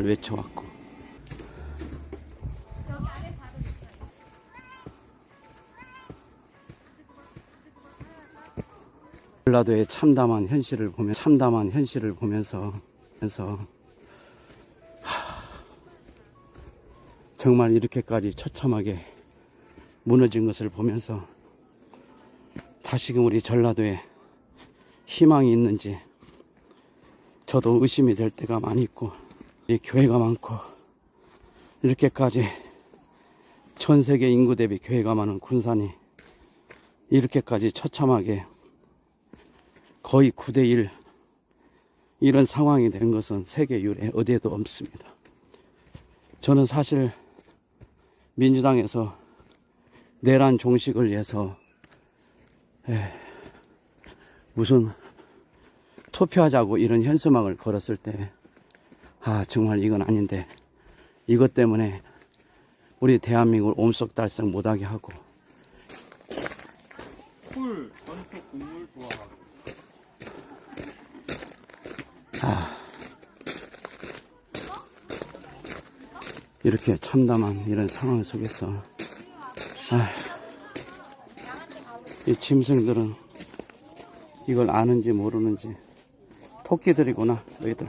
외쳐왔고. 전라도의 참담한 현실을 보면 참담한 현실을 보면서 면서 하, 정말 이렇게까지 처참하게 무너진 것을 보면서 다시금 우리 전라도에 희망이 있는지 저도 의심이 될 때가 많이 있고 이 교회가 많고 이렇게까지 전 세계 인구 대비 교회가 많은 군산이 이렇게까지 처참하게 거의 9대1 이런 상황이 된 것은 세계 유례 어디에도 없습니다. 저는 사실 민주당에서 내란 종식을 위해서 에, 무슨 투표하자고 이런 현수막을 걸었을 때, 아, 정말 이건 아닌데, 이것 때문에 우리 대한민국을 옴석달싹 못하게 하고, 꿀, 전투, 국물 좋아하고. 이렇게 참담한 이런 상황 속에서, 아, 이 짐승들은 이걸 아는지 모르는지, 토끼들이구나, 너희들.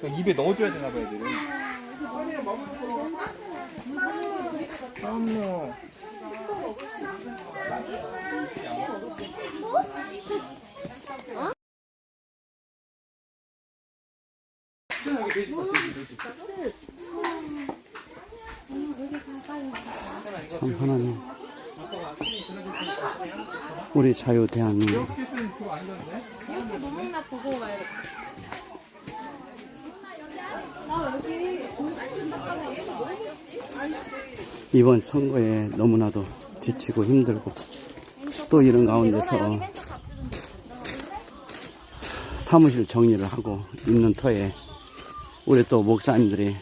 그러니까 입에 넣어줘야 되나 봐요, 애들은. 어머. 참 하나님. 우리 자유 대한민국. 이번 선거에 너무나도 지치고 힘들고 또 이런 가운데서 사무실 정리를 하고 있는 터에 우리 또 목사님들이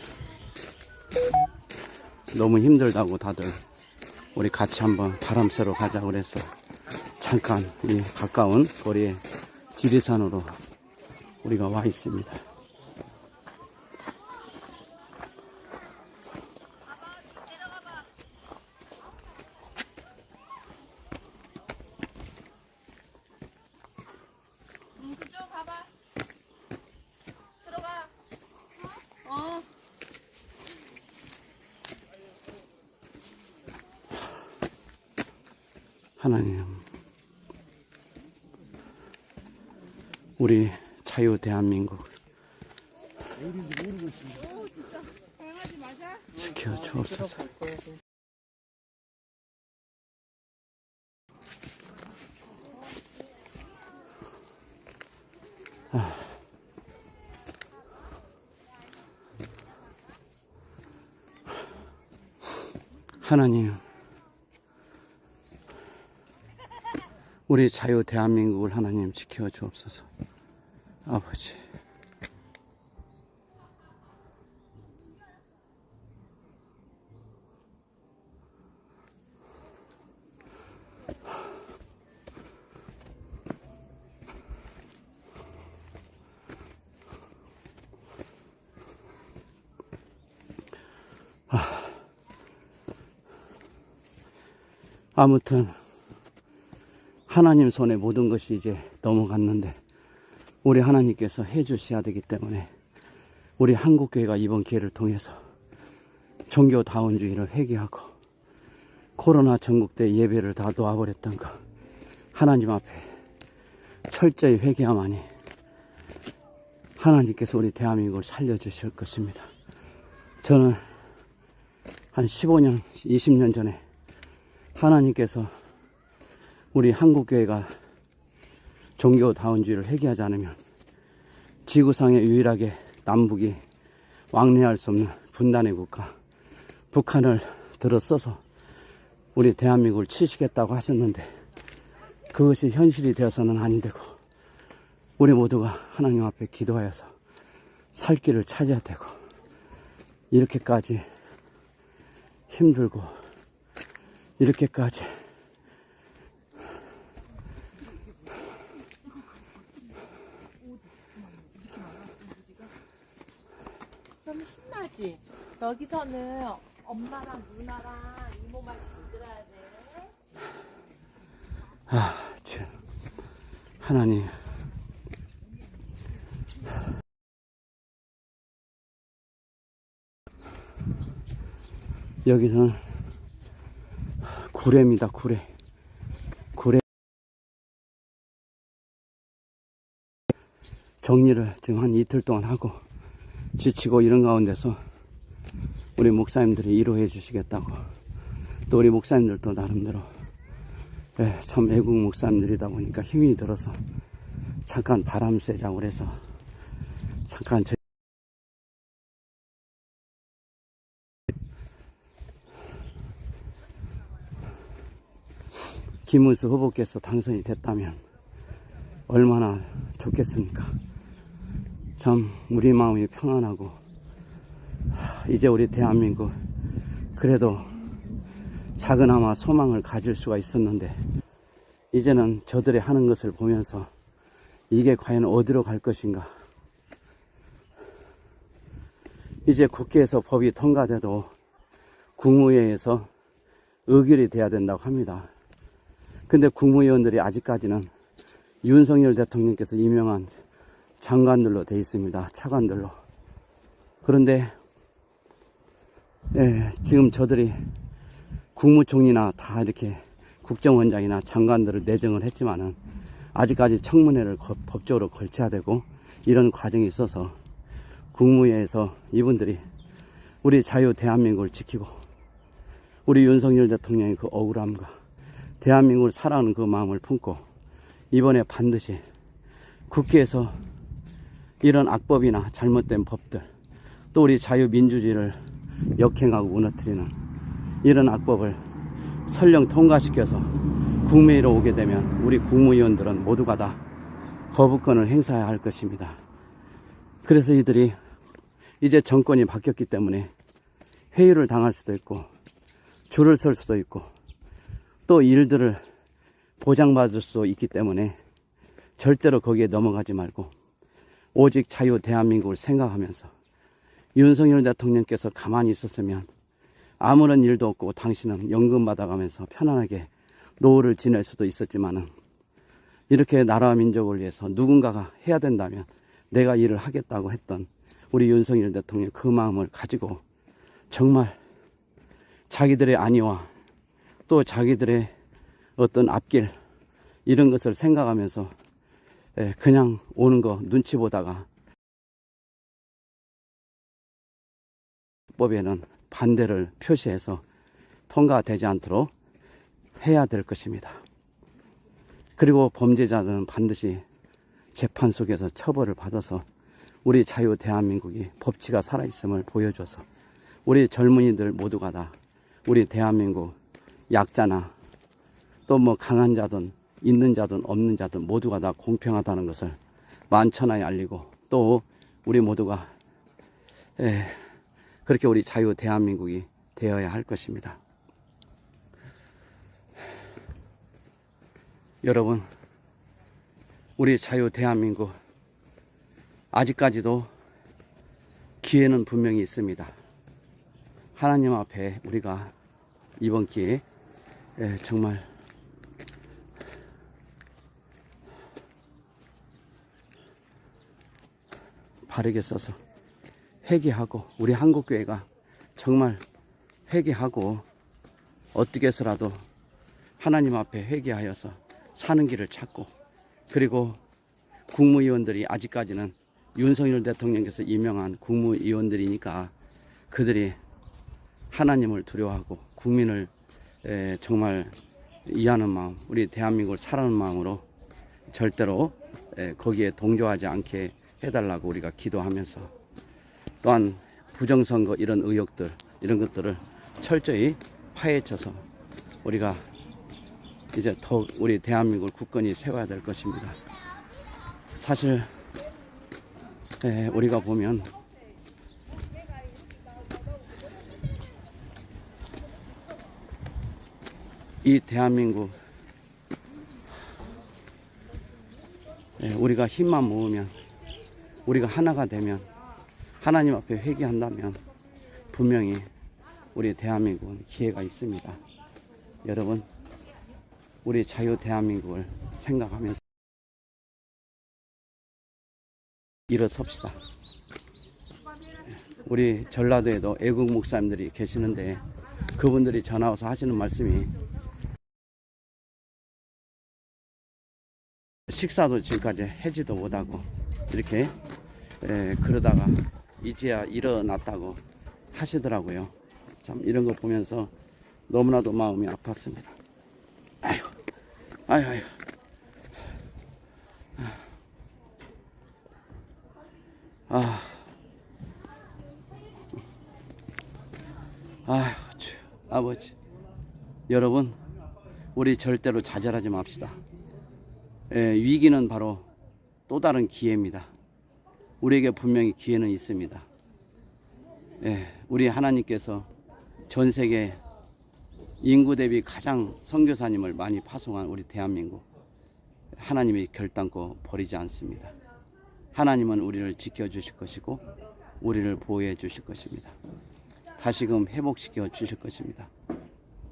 너무 힘들다고 다들 우리 같이 한번 바람 쐬러 가자 그래서 잠깐 이 가까운 거리에 지리산으로 우리가 와 있습니다. 하나님, 우리 자유 대한민국 지켜 주옵소서. 아. 하나님, 우리 자유 대한민국을 하나님 지켜 주옵소서. 아버지. 아무튼 하나님 손에 모든 것이 이제 넘어갔는데 우리 하나님께서 해 주셔야 되기 때문에 우리 한국교회가 이번 기회를 통해서 종교다운주의를 회개하고 코로나 전국대 예배를 다 놓아버렸던 거 하나님 앞에 철저히 회개하마니 하나님께서 우리 대한민국을 살려주실 것입니다. 저는 한 15년, 20년 전에 하나님께서 우리 한국교회가 종교다운주의를 회개하지 않으면 지구상에 유일하게 남북이 왕래할 수 없는 분단의 국가 북한을 들어서서 우리 대한민국을 치시겠다고 하셨는데 그것이 현실이 되어서는 아니 되고 우리 모두가 하나님 앞에 기도하여서 살 길을 찾아야 되고 이렇게까지 힘들고 이렇게까지 그럼 신나지? 여기서는 엄마랑 누나랑 이모만 들어야 돼. 아, 참. 하나님. 여기는 구례입니다, 구례. 구례. 정리를 지금 한 이틀 동안 하고 지치고 이런 가운데서 우리 목사님들이 위로해 주시겠다고 또 우리 목사님들도 나름대로 예, 참 애국 목사님들이다 보니까 힘이 들어서 잠깐 바람 쐬자고 그래서 잠깐 저 김은수 후보께서 당선이 됐다면 얼마나 좋겠습니까? 참 우리 마음이 평안하고 하, 이제 우리 대한민국 그래도 작은아마 소망을 가질 수가 있었는데 이제는 저들이 하는 것을 보면서 이게 과연 어디로 갈 것인가. 이제 국회에서 법이 통과돼도 국무회의에서 의결이 돼야 된다고 합니다. 근데 국무위원들이 아직까지는 윤석열 대통령께서 임명한 장관들로 돼 있습니다. 차관들로. 그런데 예, 지금 저들이 국무총리나 다 이렇게 국정원장이나 장관들을 내정을 했지만은 아직까지 청문회를 거- 법적으로 걸쳐야 되고 이런 과정이 있어서 국무회에서 이분들이 우리 자유 대한민국을 지키고 우리 윤석열 대통령의 그 억울함과 대한민국을 사랑하는 그 마음을 품고 이번에 반드시 국회에서 이런 악법이나 잘못된 법들 또 우리 자유민주주의를 역행하고 무너뜨리는 이런 악법을 설령 통과시켜서 국회로 오게 되면 우리 국무위원들은 모두가 다 거부권을 행사해야 할 것입니다. 그래서 이들이 이제 정권이 바뀌었기 때문에 회유를 당할 수도 있고 줄을 설 수도 있고 또 일들을 보장받을 수 있기 때문에 절대로 거기에 넘어가지 말고 오직 자유 대한민국을 생각하면서 윤석열 대통령께서 가만히 있었으면 아무런 일도 없고 당신은 연금 받아가면서 편안하게 노후를 지낼 수도 있었지만은 이렇게 나라와 민족을 위해서 누군가가 해야 된다면 내가 일을 하겠다고 했던 우리 윤석열 대통령 그 마음을 가지고 정말 자기들의 안위와 또 자기들의 어떤 앞길 이런 것을 생각하면서 예, 그냥 오는 거 눈치 보다가 법에는 반대를 표시해서 통과되지 않도록 해야 될 것입니다. 그리고 범죄자들은 반드시 재판 속에서 처벌을 받아서 우리 자유 대한민국이 법치가 살아있음을 보여줘서 우리 젊은이들 모두가 다 우리 대한민국 약자나 또 뭐 강한 자든 있는 자든 없는 자든 모두가 다 공평하다는 것을 만천하에 알리고 또 우리 모두가 예, 그렇게 우리 자유 대한민국이 되어야 할 것입니다. 여러분, 우리 자유 대한민국 아직까지도 기회는 분명히 있습니다. 하나님 앞에 우리가 이번 기회에 예, 정말 바르게 써서 회개하고 우리 한국 교회가 정말 회개하고 어떻게 해서라도 하나님 앞에 회개하여서 사는 길을 찾고 그리고 국무위원들이 아직까지는 윤석열 대통령께서 임명한 국무위원들이니까 그들이 하나님을 두려워하고 국민을 에, 정말 이해하는 마음, 우리 대한민국을 사랑하는 마음으로 절대로 에, 거기에 동조하지 않게 해달라고 우리가 기도하면서 또한 부정선거 이런 의혹들 이런 것들을 철저히 파헤쳐서 우리가 이제 더 우리 대한민국을 굳건히 세워야 될 것입니다. 사실 에, 우리가 보면 이 대한민국 에, 우리가 힘만 모으면 우리가 하나가 되면 하나님 앞에 회개한다면 분명히 우리 대한민국은 기회가 있습니다. 여러분 우리 자유 대한민국을 생각하면서 일어섭시다. 우리 전라도에도 애국 목사님들이 계시는데 그분들이 전화 와서 하시는 말씀이 식사도 지금까지 해지도 못하고 이렇게 에, 그러다가 이제야 일어났다고 하시더라고요. 참 이런 거 보면서 너무나도 마음이 아팠습니다. 아유, 아유, 아유. 아, 아유, 주, 아버지. 여러분, 우리 절대로 좌절하지 맙시다. 예, 위기는 바로 또 다른 기회입니다. 우리에게 분명히 기회는 있습니다. 예, 우리 하나님께서 전 세계 인구 대비 가장 선교사님을 많이 파송한 우리 대한민국 하나님이 결단코 버리지 않습니다. 하나님은 우리를 지켜주실 것이고 우리를 보호해 주실 것입니다. 다시금 회복시켜 주실 것입니다.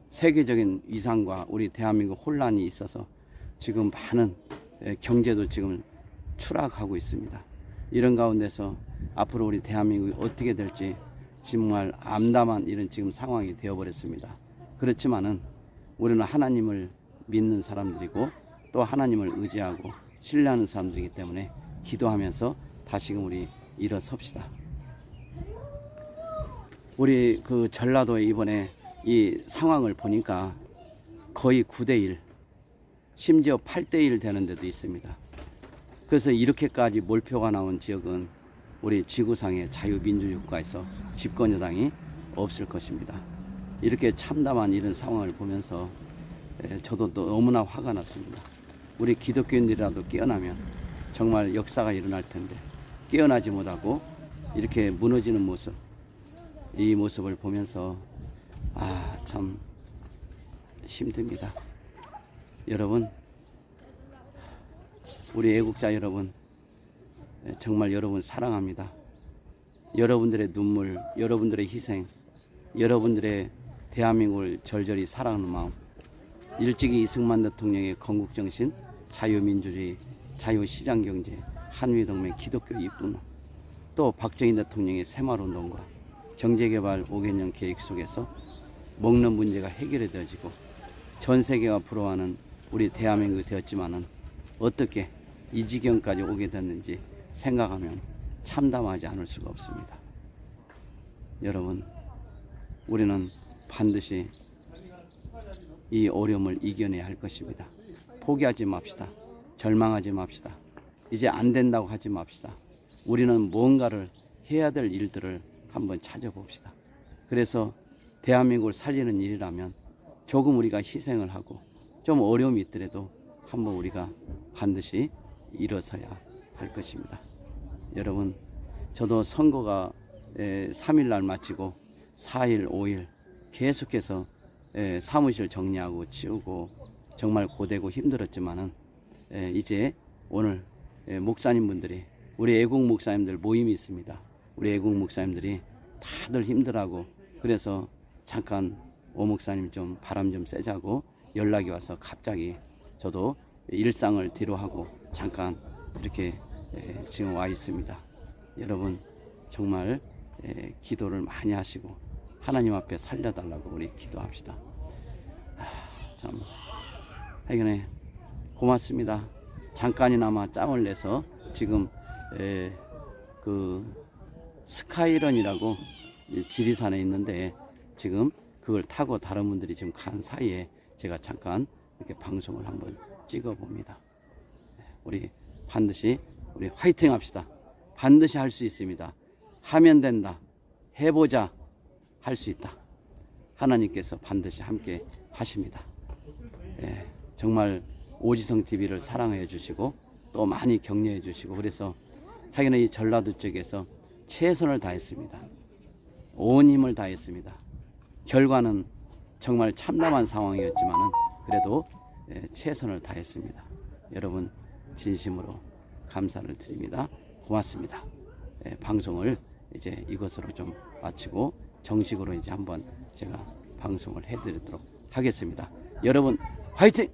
세계적인 위상과 우리 대한민국 혼란이 있어서 지금 많은 에, 경제도 지금 추락하고 있습니다. 이런 가운데서 앞으로 우리 대한민국이 어떻게 될지 정말 암담한 이런 지금 상황이 되어버렸습니다. 그렇지만은 우리는 하나님을 믿는 사람들이고 또 하나님을 의지하고 신뢰하는 사람들이기 때문에 기도하면서 다시금 우리 일어섭시다. 우리 그 전라도에 이번에 이 상황을 보니까 거의 9대1 심지어 8대1 되는 데도 있습니다. 그래서 이렇게까지 몰표가 나온 지역은 우리 지구상의 자유민주주의국가에서 집권 여당이 없을 것입니다. 이렇게 참담한 이런 상황을 보면서 에, 저도 또 너무나 화가 났습니다. 우리 기독교인들이라도 깨어나면 정말 역사가 일어날 텐데 깨어나지 못하고 이렇게 무너지는 모습 이 모습을 보면서 아 참 힘듭니다. 여러분 우리 애국자 여러분 에, 정말 여러분 사랑합니다. 여러분들의 눈물, 여러분들의 희생, 여러분들의 대한민국을 절절히 사랑하는 마음, 일찍이 이승만 대통령의 건국정신, 자유민주주의, 자유시장경제, 한미동맹, 기독교 입군, 또 박정희 대통령의 새마을운동과 경제개발 5개년 계획 속에서 먹는 문제가 해결이 되어지고 전 세계가 부러워하는 우리 대한민국이 되었지만은 어떻게 이 지경까지 오게 됐는지 생각하면 참담하지 않을 수가 없습니다. 여러분, 우리는 반드시 이 어려움을 이겨내야 할 것입니다. 포기하지 맙시다. 절망하지 맙시다. 이제 안 된다고 하지 맙시다. 우리는 무언가를 해야 될 일들을 한번 찾아봅시다. 그래서 대한민국을 살리는 일이라면 조금 우리가 희생을 하고 좀 어려움이 있더라도 한번 우리가 반드시 일어서야 할 것입니다. 여러분, 저도 선거가 3일 날 마치고 4일, 5일 계속해서 에, 사무실 정리하고 치우고 정말 고되고 힘들었지만은 에, 이제 오늘 에, 목사님 분들이 우리 애국 목사님들 모임이 있습니다. 우리 애국 목사님들이 다들 힘들하고 그래서 잠깐 오 목사님 좀 바람 좀 쐬자고 연락이 와서 갑자기 저도 일상을 뒤로하고 잠깐 이렇게 에, 지금 와 있습니다. 여러분 정말 에, 기도를 많이 하시고 하나님 앞에 살려달라고 우리 기도합시다. 아, 참 하여간에 고맙습니다. 잠깐이나마 짬을 내서 지금 에, 그 스카이런이라고 이 지리산에 있는데 지금 그걸 타고 다른 분들이 지금 간 사이에 제가 잠깐 이렇게 방송을 한번 찍어 봅니다. 우리 반드시 우리 화이팅 합시다. 반드시 할 수 있습니다. 하면 된다. 해보자. 할 수 있다. 하나님께서 반드시 함께 하십니다. 예, 정말 오지성 TV를 사랑해 주시고 또 많이 격려해 주시고 그래서 하여간 이 전라도 쪽에서 최선을 다했습니다. 온 힘을 다했습니다. 결과는 정말 참담한 상황이었지만은 그래도 예, 최선을 다했습니다. 여러분 진심으로 감사를 드립니다. 고맙습니다. 예, 방송을 이제 이것으로 좀 마치고 정식으로 이제 한번 제가 방송을 해드리도록 하겠습니다. 여러분 화이팅!